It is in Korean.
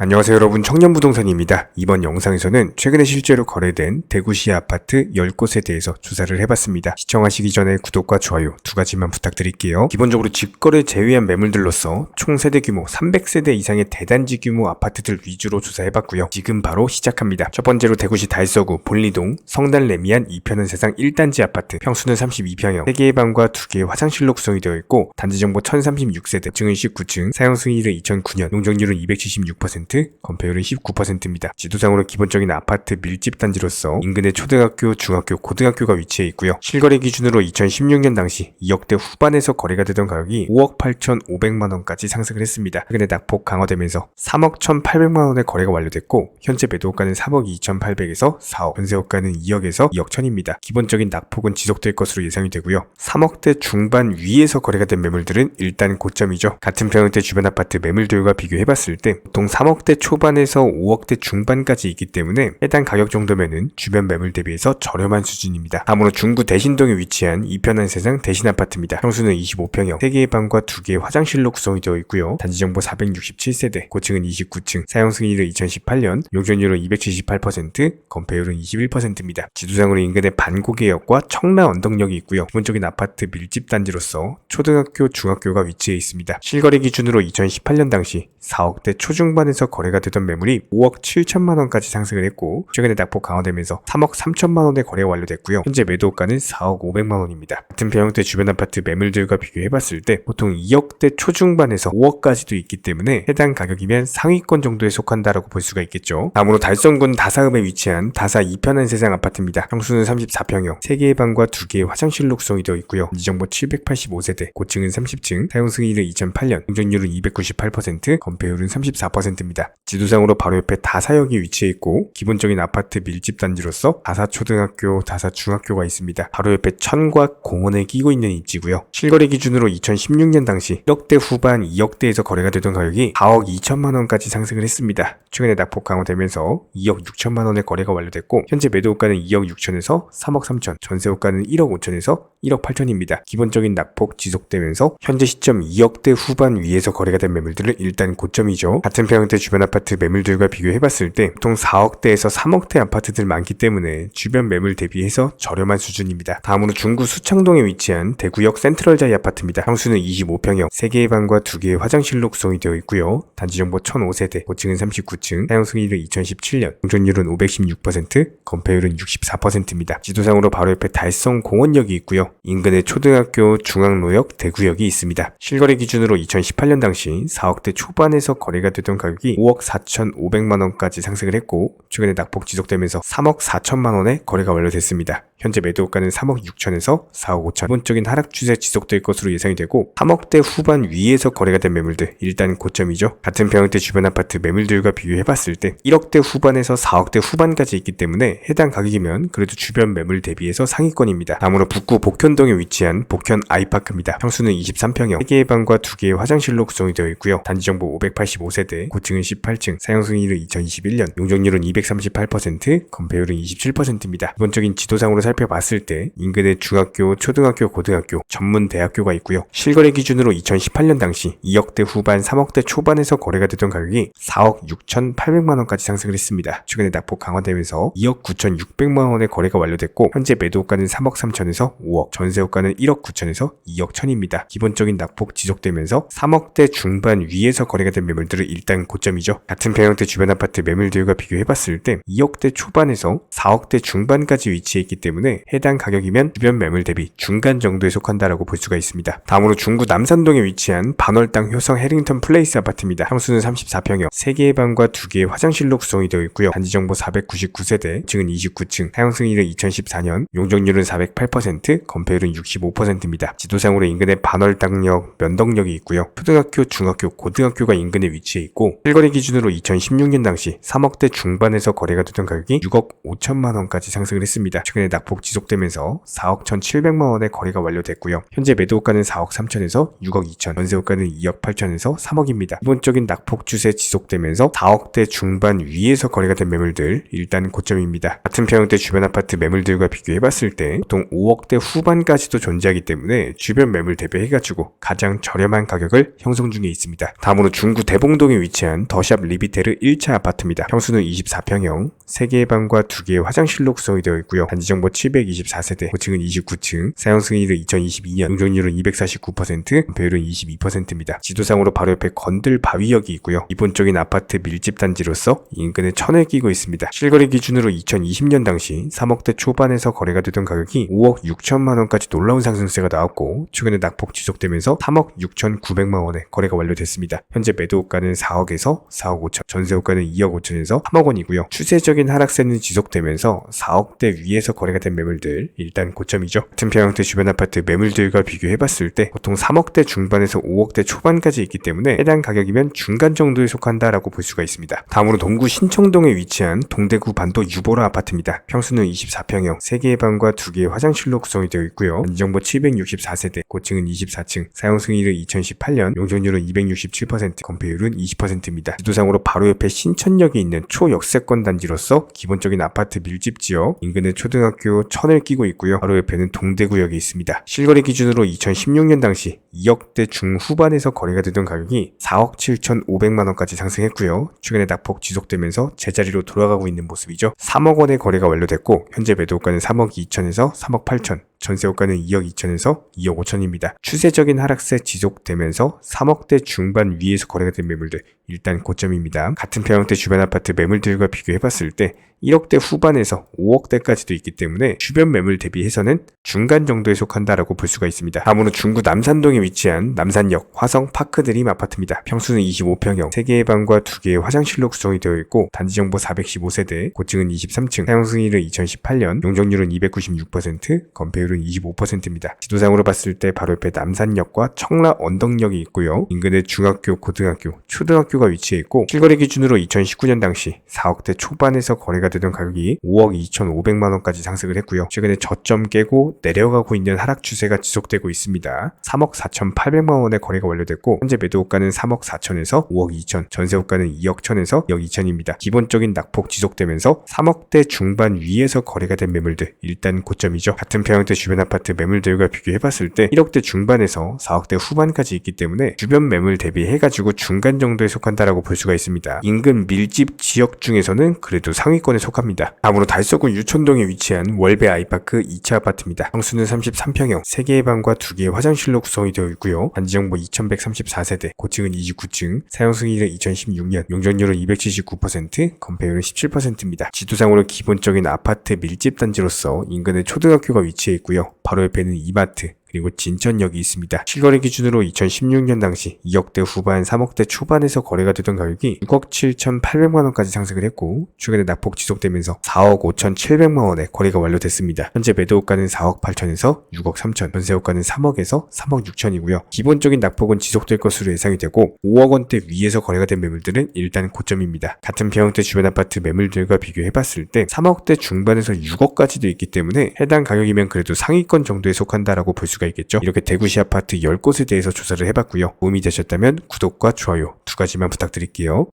안녕하세요 여러분 청년부동산입니다. 이번 영상에서는 최근에 실제로 거래된 대구시 아파트 10곳에 대해서 조사를 해봤습니다. 시청하시기 전에 구독과 좋아요 두 가지만 부탁드릴게요. 기본적으로 직거래 제외한 매물들로서 총 세대 규모 300세대 이상의 대단지 규모 아파트들 위주로 조사해봤고요. 지금 바로 시작합니다. 첫 번째로 대구시 달서구 본리동 성단 레미안 2편은 세상 1단지 아파트 평수는 32평형 3개의 방과 2개의 화장실로 구성이 되어 있고 단지 정보 1036세대 증은 19층 사용 승인일은 2009년 용적률은 276% 건폐율은 19%입니다. 지도상으로 기본적인 아파트 밀집 단지로서 인근에 초등학교, 중학교, 고등학교가 위치해 있고요. 실거래 기준으로 2016년 당시 2억대 후반에서 거래가 되던 가격이 5억 8,500만 원까지 상승을 했습니다. 최근에 낙폭 강화되면서 3억 1,800만 원의 거래가 완료됐고 현재 매도가는 3억 2,800에서 4억, 전세호가는 2억에서 2억 1,000입니다. 기본적인 낙폭은 지속될 것으로 예상이 되고요. 3억대 중반 위에서 거래가 된 매물들은 일단 고점이죠. 같은 평형대 주변 아파트 매물들과 비교해봤을 때 보통 3억 대 초반에서 5억대 중반까지 있기 때문에 해당 가격 정도면은 주변 매물 대비해서 저렴한 수준입니다. 다음으로 중구 대신동에 위치한 이편한 세상 대신 아파트입니다. 평수는 25평형, 3개의 방과 2개의 화장실로 구성이 되어 있고요. 단지 정보 467세대, 고층은 29층, 사용 승인일은 2018년, 용적률은 278%, 건폐율은 21%입니다. 지도상으로 인근에 반고개역과 청라 언덕역이 있고요. 기본적인 아파트 밀집 단지로서 초등학교, 중학교가 위치해 있습니다. 실거래 기준으로 2018년 당시 4억대 초중반에서 거래가 되던 매물이 5억 7천만 원까지 상승을 했고 최근에 낙폭 강화되면서 3억 3천만 원에 거래 완료됐고요. 현재 매도가는 4억 500만 원입니다. 같은 평형대 주변 아파트 매물들과 비교해봤을 때 보통 2억대 초중반에서 5억까지도 있기 때문에 해당 가격이면 상위권 정도에 속한다라고 볼 수가 있겠죠. 다음으로 달성군 다사읍에 위치한 다사 이편한 세상 아파트입니다. 평수는 34평형, 3개의 방과 2개의 화장실로 구성이 되어 있고요. 이정보 785세대, 고층은 30층, 사용 승인일은 2008년, 용적률은 298%, 건폐율은 34%입니다. 지도상으로 바로 옆에 다사역이 위치해 있고 기본적인 아파트 밀집 단지로서 다사초등학교, 다사중학교가 있습니다. 바로 옆에 천곽 공원에 끼고 있는 입지고요. 실거래 기준으로 2016년 당시 1억대 후반 2억대에서 거래가 되던 가격이 4억 2천만 원까지 상승을 했습니다. 최근에 낙폭 강화되면서 2억 6천만 원의 거래가 완료됐고 현재 매도가는 2억 6천에서 3억 3천, 전세호가는 1억 5천에서 1억 8천입니다. 기본적인 낙폭 지속되면서 현재 시점 2억대 후반 위에서 거래가 된 매물들은 일단 고점이죠. 같은 평형대 주변 아파트 매물들과 비교해봤을 때 보통 4억대에서 3억대 아파트들 많기 때문에 주변 매물 대비해서 저렴한 수준입니다. 다음으로 중구 수창동에 위치한 대구역 센트럴자이 아파트입니다. 평수는 25평형, 3개의 방과 2개의 화장실로 구성이 되어 있고요. 단지 정보 1005세대, 고층은 39층, 사용 승인일은 2017년, 용적률은 516%, 건폐율은 64%입니다. 지도상으로 바로 옆에 달성 공원역이 있고요. 인근에 초등학교, 중앙로역, 대구역이 있습니다. 실거래 기준으로 2018년 당시 4억대 초반에서 거래가 되던 가격이 5억 4,500만 원까지 상승을 했고 최근에 낙폭 지속되면서 3억 4천만 원에 거래가 완료됐습니다. 현재 매도가는 3억 6천에서 4억 5천. 기본적인 하락 추세 지속될 것으로 예상이 되고 3억대 후반 위에서 거래가 된 매물들 일단 고점이죠. 같은 평형대 주변 아파트 매물들과 비교해봤을 때 1억대 후반에서 4억대 후반까지 있기 때문에 해당 가격이면 그래도 주변 매물 대비해서 상위권입니다. 다음으로 북구 복현동에 위치한 복현 아이파크입니다. 평수는 23평형, 3개의 방과 2개의 화장실로 구성이 되어 있고요. 단지 정보 585세대, 고층은 18층, 사용 승인일은 2021년, 용적률은 238%, 건폐율은 27%입니다. 기본적인 지도상으로 살펴봤을 때 인근에 중학교, 초등학교, 고등학교, 전문 대학교가 있고요. 실거래 기준으로 2018년 당시 2억대 후반, 3억대 초반에서 거래가 되던 가격이 4억 6,800만 원까지 상승을 했습니다. 최근에 낙폭 강화되면서 2억 9,600만 원의 거래가 완료됐고 현재 매도가는 3억 3천에서 5억, 전세호가는 1억 9천에서 2억 1천입니다. 기본적인 낙폭 지속되면서 3억대 중반 위에서 거래가 된 매물들은 일단 고점이죠. 같은 평형대 주변 아파트 매물들과 비교해봤을 때 2억대 초반에서 4억대 중반까지 위치해 있기 때문에 해당 가격이면 주변 매물 대비 중간 정도에 속한다라고 볼 수가 있습니다. 다음으로 중구 남산동에 위치한 반월당 효성 해링턴 플레이스 아파트입니다. 향수는 34평형, 3개의 방과 2개의 화장실로 구성이 되어 있고요. 단지 정보 499세대, 층은 29층, 사용 승인은 2014년, 용적률은 408%, 건폐율은 65%입니다. 지도상으로 인근에 반월당역, 면덕역이 있고요. 초등학교, 중학교, 고등학교가 인근에 위치해 있고 실거래 기준으로 2016년 당시 3억대 중반에서 거래가 되던 가격이 6억 5천만 원까지 상승을 했습니다. 최근에 낙폭 낙폭 지속되면서 4억 1,700만 원의 거래가 완료됐고요. 현재 매도가는 4억 3천에서 6억 2천, 전세호가는 2억 8천에서 3억입니다. 기본적인 낙폭 추세 지속되면서 4억대 중반 위에서 거래가 된 매물들 일단 고점입니다. 같은 평형대 주변 아파트 매물들과 비교해봤을 때 보통 5억대 후반까지도 존재하기 때문에 주변 매물 대비해가지고 가장 저렴한 가격을 형성 중에 있습니다. 다음으로 중구 대봉동에 위치한 더샵 리비테르 1차 아파트입니다. 평수는 24평형, 3개의 방과 2개의 화장실로 구성이 되어 있고요. 단지 정보 724세대, 고층은 29층, 사용 승인일은 2022년, 용적률은 249%, 배율은 22%입니다. 지도상으로 바로 옆에 건들 바위역이 있고요. 기본적인 아파트 밀집 단지로서 인근에 천을 끼고 있습니다. 실거래 기준으로 2020년 당시 3억대 초반에서 거래가 되던 가격이 5억 6천만 원까지 놀라운 상승세가 나왔고 최근에 낙폭 지속되면서 3억 6천9백만 원에 거래가 완료됐습니다. 현재 매도가는 4억에서 4억 5천, 전세호가는 2억 5천에서 3억 원이고요. 추세적인 하락세는 지속되면서 4억대 위에서 거래가 된 매물들 일단 고점이죠. 같은 평형대 주변 아파트 매물들과 비교해봤을 때 보통 3억대 중반에서 5억대 초반까지 있기 때문에 해당 가격이면 중간 정도에 속한다라고 볼 수가 있습니다. 다음으로 동구 신청동에 위치한 동대구 반도 유보라 아파트입니다. 평수는 24평형, 3개의 방과 2개의 화장실로 구성이 되어 있고요. 안정보 764세대, 고층은 24층, 사용 승인은 2018년, 용적률은 267%, 건폐율은 20%입니다. 지도상으로 바로 옆에 신천역이 있는 초역세권 단지로서 기본적인 아파트 밀집 지역, 인근에 초등학교 천을 끼고 있고요. 바로 옆에는 동대구역이 있습니다. 실거래 기준으로 2016년 당시 2억대 중후반에서 거래가 되던 가격이 4억 7,500만 원까지 상승했고요. 최근에 낙폭 지속되면서 제자리로 돌아가고 있는 모습이죠. 3억 원의 거래가 완료됐고 현재 매도가는 3억 2천에서 3억 8천, 전세호가는 2억 2천에서 2억 5천입니다. 추세적인 하락세 지속되면서 3억대 중반 위에서 거래가 된 매물들 일단 고점입니다. 같은 평형대 주변 아파트 매물들과 비교해봤을 때 1억대 후반에서 5억대까지도 있기 때문에 주변 매물 대비해서는 중간 정도에 속한다라고 볼 수가 있습니다. 다음으로 중구 남산동에 위치한 남산역 화성 파크드림 아파트입니다. 평수는 25평형, 3개의 방과 2개의 화장실로 구성이 되어 있고 단지 정보 415세대, 고층은 23층, 사용 승인은 2018년, 용적률은 296%, 건폐율 은 25%입니다. 지도상으로 봤을 때 바로 옆에 남산역과 청라 언덕역이 있고요. 인근에 중학교, 고등학교, 초등학교가 위치해 있고 실거래 기준으로 2019년 당시 4억대 초반에서 거래가 되던 가격이 5억 2,500만 원까지 상승을 했고요. 최근에 저점 깨고 내려가고 있는 하락 추세가 지속되고 있습니다. 3억 4,800만 원의 거래가 완료됐고 현재 매도가는 3억 4천에서 5억 2천, 전세호가는 2억 1천에서 2억 2천입니다. 기본적인 낙폭 지속되면서 3억대 중반 위에서 거래가 된 매물들 일단 고점이죠. 같은 평형대 주변 아파트 매물들과 비교해봤을 때 1억대 중반에서 4억대 후반까지 있기 때문에 주변 매물 대비해가지고 중간 정도에 속한다라고 볼 수가 있습니다. 인근 밀집 지역 중에서는 그래도 상위권에 속합니다. 다음으로 달서구 유천동에 위치한 월베 아이파크 2차 아파트입니다. 평수는 33평형, 3개의 방과 2개의 화장실로 구성이 되어 있고요. 단지정보 2134세대, 고층은 29층, 사용 승인은 2016년, 용적률은 279%, 건폐율은 17%입니다. 지도상으로 기본적인 아파트 밀집 단지로서 인근에 초등학교가 위치해 있고 요. 바로 옆에는 이마트, 그리고 진천역이 있습니다. 실거래 기준으로 2016년 당시 2억대 후반, 3억대 초반에서 거래가 되던 가격이 6억 7,800만 원까지 상승을 했고 최근에 낙폭 지속되면서 4억 5,700만 원에 거래가 완료됐습니다. 현재 매도가는 4억 8천에서 6억 3천, 전세호가는 3억에서 3억 6천이고요. 기본적인 낙폭은 지속될 것으로 예상이 되고 5억 원대 위에서 거래가 된 매물들은 일단 고점입니다. 같은 평형대 주변 아파트 매물들과 비교해봤을 때 3억대 중반에서 6억까지도 있기 때문에 해당 가격이면 그래도 상위권 정도에 속한다라고 볼 수가 있겠죠. 이렇게 대구시 아파트 10곳에 대해서 조사를 해봤고요. 도움이 되셨다면 구독과 좋아요 두 가지만 부탁드릴게요.